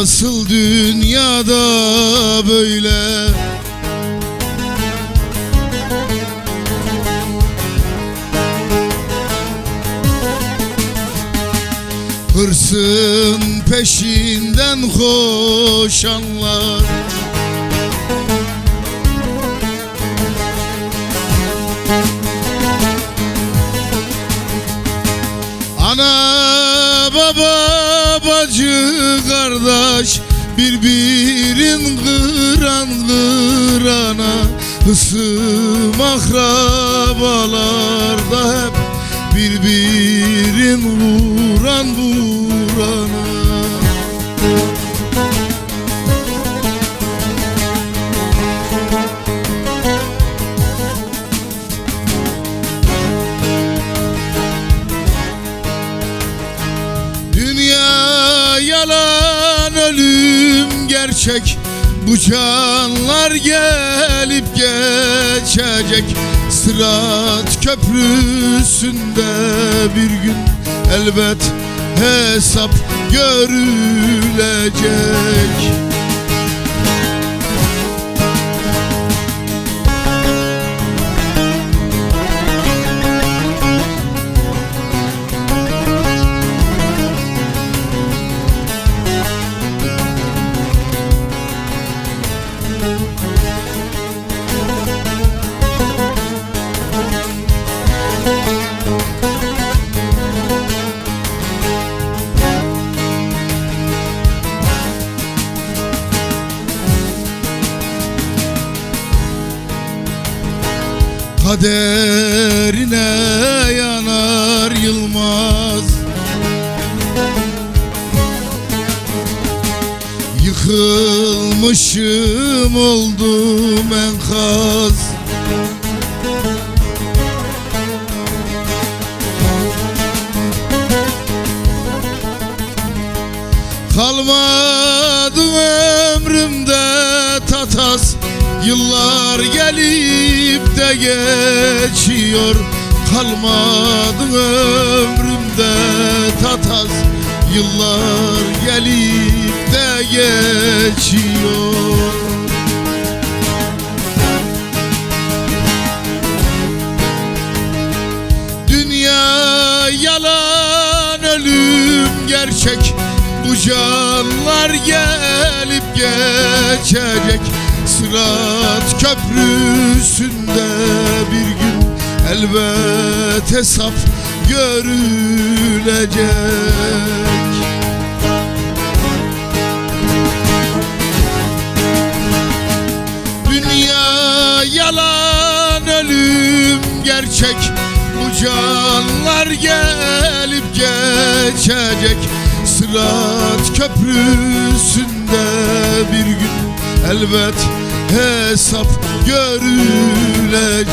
Nasıl dünyada böyle? Hırsın peşinden koşanlar. Ana baba bacı kardeş Birbirin kıran kırana Hısım akrabalarda hep Birbirin vuran vurana gerçek. Bu canlar gelip geçecek. Sırat köprüsünde bir gün elbet hesap görülecek Kaderine yanar yılmaz. Yıkılmışım oldum enkaz. Kalmadı tatas Yıllar gelip de geçiyor Kalmadı ömrümde tatas. Yıllar gelip de geçiyor. Dünya yalan ölüm gerçek. Bu canlar gelip geçecek Sırat köprüsünde bir gün Elbet hesap görülecek. Dünya yalan ölüm gerçek. Bu canlar gelip geçecek. Sırat köprüsünde bir gün elbet hesap görülecek.